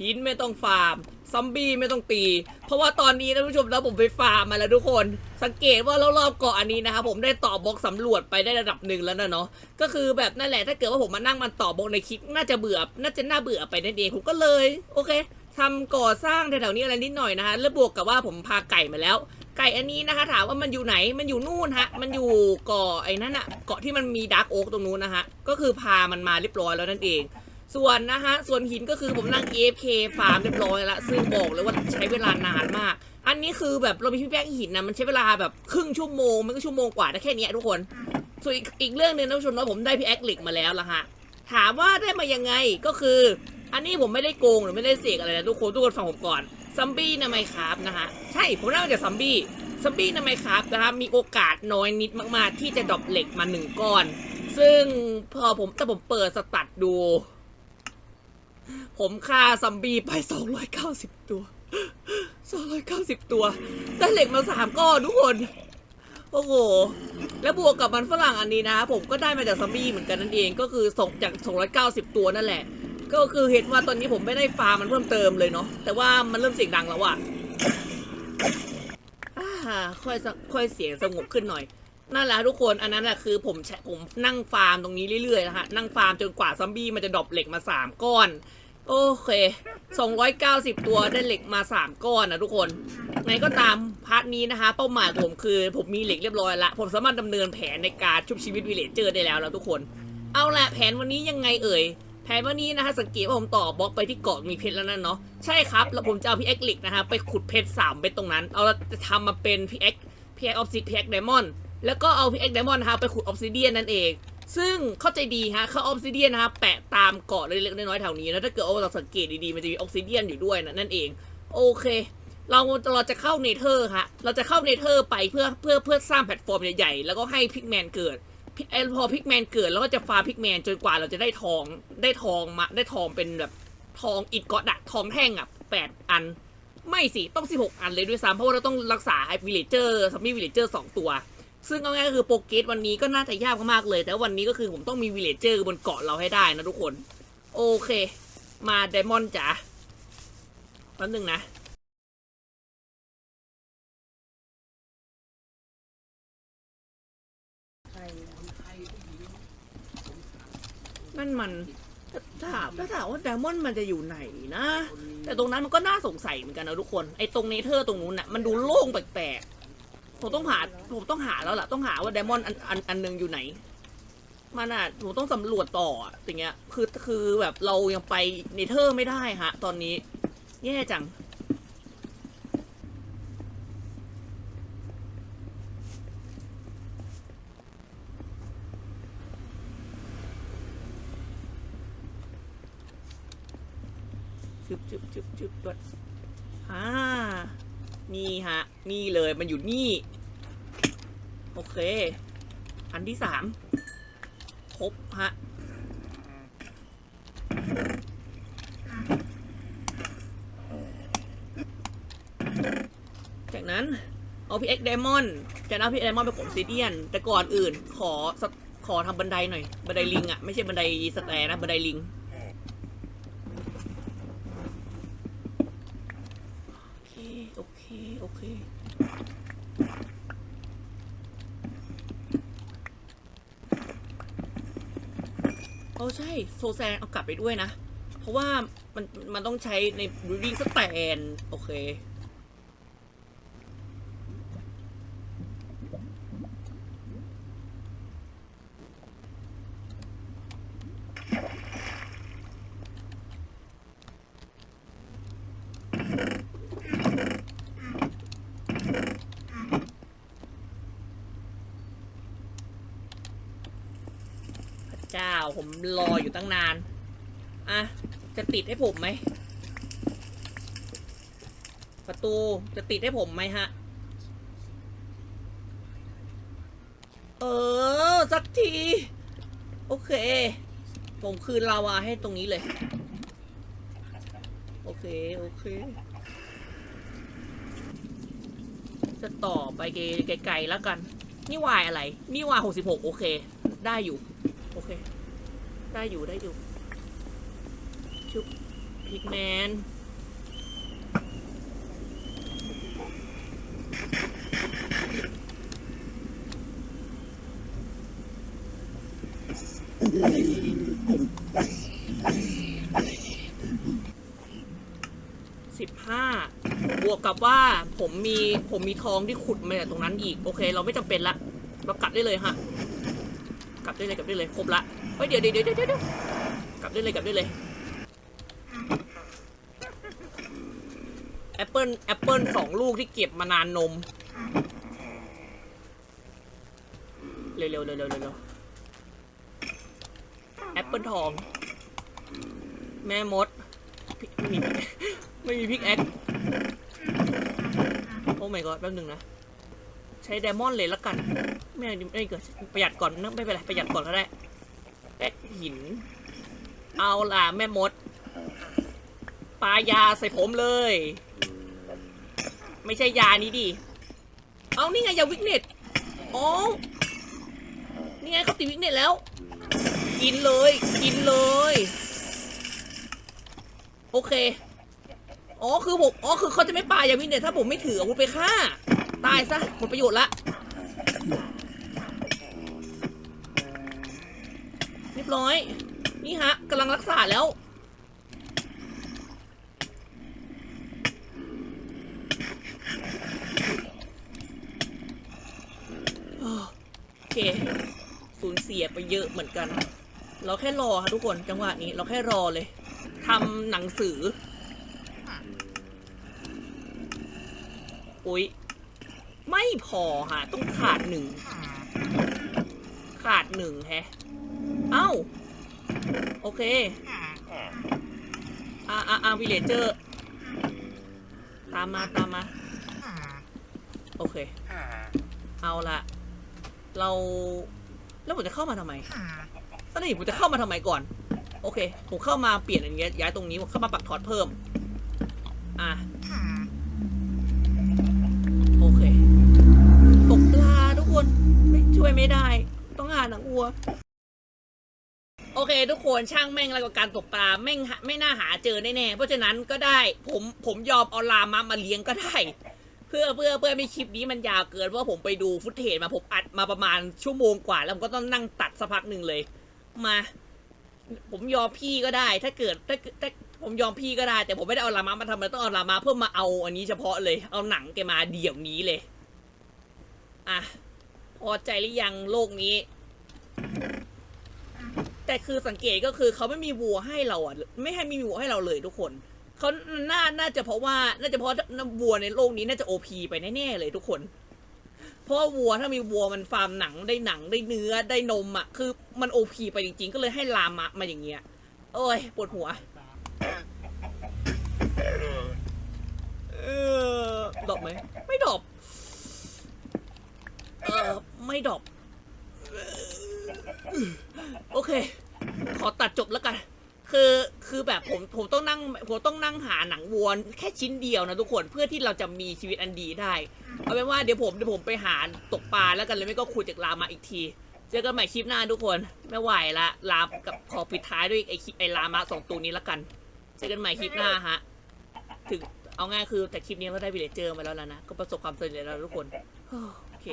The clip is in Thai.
หินไม่ต้องฟาร์มซอมบี้ไม่ต้องตี เพราะว่าตอนนี้ท่านผู้ชมแล้วผมไปฟาร์มมาแล้วทุกคน สังเกตว่ารอบๆเกาะอันนี้นะครับผมได้ต่อบล็อกสำรวจไปได้ระดับหนึ่งแล้วนะเนาะก็คือแบบนั่นแหละถ้าเกิดว่าผมมานั่งมันต่อบล็อกในคลิปน่าจะเบื่อ น่าจะน่าเบื่อไปนั่นเองผมก็เลย โอเคทำก่อสร้างแถวๆนี้อะไรนิดหน่อยนะฮะแล้วบวกกับว่าผมพาไก่มาแล้ว ไก่อันนี้นะคะ ถามว่ามันอยู่ไหนมันอยู่นู่นฮะ มันอยู่เกาะไอ้นั่นอะเกาะที่มันมีดาร์กโอ๊กตรงนู้นนะฮะก็คือพามันมาเรียบร้อยแล้วนั่นเอง ส่วนนะฮะส่วนหินก็คือผมนั่ง AFK ฟาร์มเรียบร้อยแล้วซึ่งบอกเลยว่าใช้เวลานานมาก อันนี้คือแบบเรามีพี่แป้งหินนะมันใช้เวลาแบบครึ่งชั่วโมงมันก็ชั่วโมงกว่าได้แค่นี้ทุกคน ส่วนอีกอีกเรื่องหนึ่งนะผู้ชมว่าผมได้พี่แอคลิกมาแล้วละฮะถามว่าได้มายังไงก็คือ อันนี้ผมไม่ได้โกงหรือไม่ได้เสกอะไรนะทุกคนทุกคนฟังผมก่อนซัมบี้นะไมครับนะฮะใช่ผมได้มาจากซัมบี้ซัมบี้นะไมครับนะครับมีโอกาสน้อยนิดมาก ๆ ที่จะดรอปเหล็กมาหนึ่งก้อน ซึ่งพอผมแต่ผมเปิดสตัดดู ผมฆ่าซัมบี้ไป 290 ตัว 290 ตัว ได้เหล็กมาสามก้อนทุกคน โอ้โห แล้วบวกกับมันฝรั่งอันนี้นะ ผมก็ได้มาจากซัมบี้เหมือนกันนั่นเอง ก็คือส่งจาก 290 ตัวนั่นแหละ ก็คือเห็นว่าตอนนี้ผมไม่ได้ฟาร์มมันเพิ่มเติมเลยเนาะ แต่ว่ามันเริ่มเสียงดังแล้วอะอ่าค่อยค่อยเสียงสงบขึ้นหน่อย นั่นแหละทุกคนอันนั้นแหละคือผมแชผมนั่งฟาร์มตรงนี้เรื่อยๆนะฮะนั่งฟาร์มจนกว่าซัมบี้มันจะดรอปเหล็กมา3ก้อน โอเค290ตัวได้เหล็กมา3ก้อนนะทุกคนไงก็ตามพาร์ทนี้นะคะ เป้าหมายของผมคือผมมีเหล็กเรียบร้อยละ ผมสามารถดำเนินแผนในการชุบชีวิตวิเลจเจอร์ได้แล้วแล้วทุกคน เอาละแผนวันนี้ยังไงเอ่ยแผนวันนี้นะคะสังเกตว่าผมต่อบล็อกไปที่เกาะมีเพชรแล้วนั่นเนาะใช่ครับแล้วผมจะเอาพี่เอ็กลิกนะคะไปขุดเพชรสามเม็ดตรงนั้น เอาจะทำมาเป็นพี่เอ็กพี่เอ็กออฟซิพี่เอ็กไดมอนด์ แล้วก็เอาพี่เอ็กไดมอนด์นะไปขุดออฟซิเดียนนั่นเอง ซึ่งเข้าใจดีฮะเขาออฟซิเดียนนะคะแปะตามเกาะเล็กๆน้อยๆแถวนี้นะถ้าเกิดว่าเราสังเกตดีๆมันจะมีออฟซิเดียนอยู่ด้วยนะนั่นเอง โอเค เราเราจะเข้าเนเธอร์ฮะเราจะเข้าเนเธอร์ไปเพื่อเพื่อเพื่อสร้างแพลตฟอร์มใหญ่ๆแล้วก็ให้พิกแมนเกิดพอพิกแมนเกิดแล้วก็จะฟาพิกแมนจนกว่าเราจะได้ทองได้ทองมาได้ทองเป็นแบบทองอิดกอดะทองแท่งอะแปดอัน ไม่สิ ต้องสิบหกอันเลยด้วยซ้ำเพราะว่าเราต้องรักษาไอ้วิลเลเจอร์ซัมมี่วิลเลเจอร์สองตัว ซึ่งเอาง่ายๆก็คือโปรเกตวันนี้ก็น่าจะยากมากๆเลย แต่วันนี้ก็คือผมต้องมีวิลเลเจอร์บนเกาะเราให้ได้นะทุกคน โอเค มาไดมอนด์จ๋าแป๊บนึงนะนั่นมันถ้าถามถ้าถามว่าไดมอนด์มันจะอยู่ไหนนะ แต่ตรงนั้นมันก็น่าสงสัยเหมือนกันนะทุกคน ไอ้ตรงเนเธอร์ตรงนู้นน่ะมันดูโล่งแปลกๆ ผมต้องหาผมต้องหาแล้วล่ะ ต้องหาว่าไดมอนด์อันอันอันหนึ่งอยู่ไหน มันอะผมต้องสำรวจต่ออะอย่างเงี้ย คือคือแบบเรายังไปเนเธอร์ไม่ได้ฮะ ตอนนี้ แย่จังชึบชึบชึบชึบตัวอ่า นี่ฮะ นี่เลยมันอยู่นี่ โอเค อันที่สามครบฮะจากนั้นเอาพี่เอ็กไดมอนด์จะเอาพี่ไดมอนด์ไปขนซีเดียน แต่ก่อนอื่นขอขอทำบันไดหน่อย บันไดลิงอะไม่ใช่บันไดสแตร์นะ บันไดลิง โอเค โอเคโอเคโอ้ใช่ โซแซนเอากลับไปด้วยนะ เพราะว่ามันมันต้องใช้ในรีวิ่งสแตนโอเค ผมรออยู่ตั้งนาน อะ จะติดให้ผมไหม ประตูจะติดให้ผมไหมฮะ เออ สักที โอเค ผมคืนลาวาให้ตรงนี้เลย โอเค โอเค จะต่อไปไกลๆแล้วกัน นี่วายอะไร นี่วายหกสิบหกโอเค ได้อยู่ โอเค ได้อยู่ได้อยู่ ชุบพิกแมนสิบห้าบวกกับว่าผมมีผมมีทองที่ขุดมาจากตรงนั้นอีก โอเค เราไม่จำเป็นละเรากลับได้เลยฮะ กลับได้เลยกลับได้เลยครบละ เฮ้ยเดี๋ยวเดี๋ยวเดี๋ยวเดี๋ยวเดี๋ยวกลับได้เลยกลับได้เลยแอปเปิลแอปเปิลสองลูกที่เก็บมานานนม เร็วเร็วเร็วเร็วเร็วแอปเปิลทอง แม่มดไม่มีไม่มีพิกแอคโอ้ my god แป๊บนึงนะ ใช้ไดมอนด์เลยละกัน ไม่ไม่เกิดประหยัดก่อนนะไม่เป็นไรประหยัดก่อนก็ได้ แป๊กหิน เอาล่ะแม่มด ปายาใส่ผมเลย ไม่ใช่ยานี้ดิ เอานี่ไงยาวิกเนตอ๋อนี่ไงเขาติดวิกเนตแล้ว กินเลย กินเลย โอเค อ๋อคือผม อ๋อคือเขาจะไม่ปายาวินเนตถ้าผมไม่ถืออาวุธไปฆ่า ตายซะหมดประโยชน์ละ ยบร้อย นี่ฮะกำลังรักษาแล้ว โอเค สูญเสียไปเยอะเหมือนกัน เราแค่รอค่ะทุกคนจังหวะนี้เราแค่รอเลยทำหนังสือ อุ๊ย ไม่พอฮะต้องขาดหนึ่ง ขาดหนึ่งแฮะ เอ้า โอเค อ่าอ่าอ่าวิเลเจอร์ ตามมาตามมา โอเค เอาละเรา แล้วผมจะเข้ามาทำไมตอนนี้ผมจะเข้ามาทำไมก่อน โอเค ผมเข้ามาเปลี่ยนอันนี้ย้ายตรงนี้ ผมเข้ามาปักถอดเพิ่ม อะโอเค ตกปลาทุกคน ไม่ช่วยไม่ได้ ต้องหาหนังวัว โอเค ทุกคนช่างแม่งแล้วกับการตกปลาแม่งไม่น่าหาเจอแน่ๆเพราะฉะนั้นก็ได้ผมผมยอมเอาลามามาเลี้ยงก็ได้ เพื่อเพื่อเพื่อไม่คลิปนี้มันยาวเกินเพราะผมไปดูฟุตเทจมาผมอัดมาประมาณชั่วโมงกว่า แล้วผมก็ต้องนั่งตัดสักพักหนึ่งเลย มา ผมยอมพี่ก็ได้ ถ้าเกิดถ้าถ้าผมยอมพี่ก็ได้ แต่ผมไม่ได้เอาลามามาทำมันต้องเอาลามาเพื่อมาเอาอันนี้เฉพาะเลยเอาหนังแกมาเดี๋ยวนี้เลย อะพอใจหรือยังโลกนี้ แต่คือสังเกตก็คือเขาไม่มีวัวให้เราอะ ไม่ให้มีวัวให้เราเลยทุกคนเขาน่า น่าจะเพราะว่า น่าจะเพราะวัวในโลกนี้น่าจะโอพีไปแน่ๆเลยทุกคน เพราะวัวถ้ามีวัวมันฟาร์มหนังได้หนังได้เนื้อได้นมอะ คือมันโอพีไปจริงๆ ก็เลยให้ลามะมาอย่างเงี้ย โอ้ยปวดหัว เออดอบไหม ไม่ดอบ เออ ไม่ดอบ โอเค ขอตัดจบแล้วกัน คือคือแบบผมผมต้องนั่งผมต้องนั่งหาหนังวัวแค่ชิ้นเดียวนะทุกคนเพื่อที่เราจะมีชีวิตอันดีได้ เอาเป็นว่าเดี๋ยวผมเดี๋ยวผมไปหาตกปลาแล้วกันเลยไม่ก็คุยจากลามาอีกทีเจอกันใหม่คลิปหน้าทุกคนไม่ไหวละลากับขอปิดท้ายด้วยไอคลิปไอลามาสองตัวนี้แล้วกันเจอกันใหม่คลิปหน้าฮะถึงเอาง่ายคือแต่คลิปนี้ก็ได้วิเลเจอร์มาแล้วนะ ก็ประสบความสำเร็จแล้วทุกคน โอเค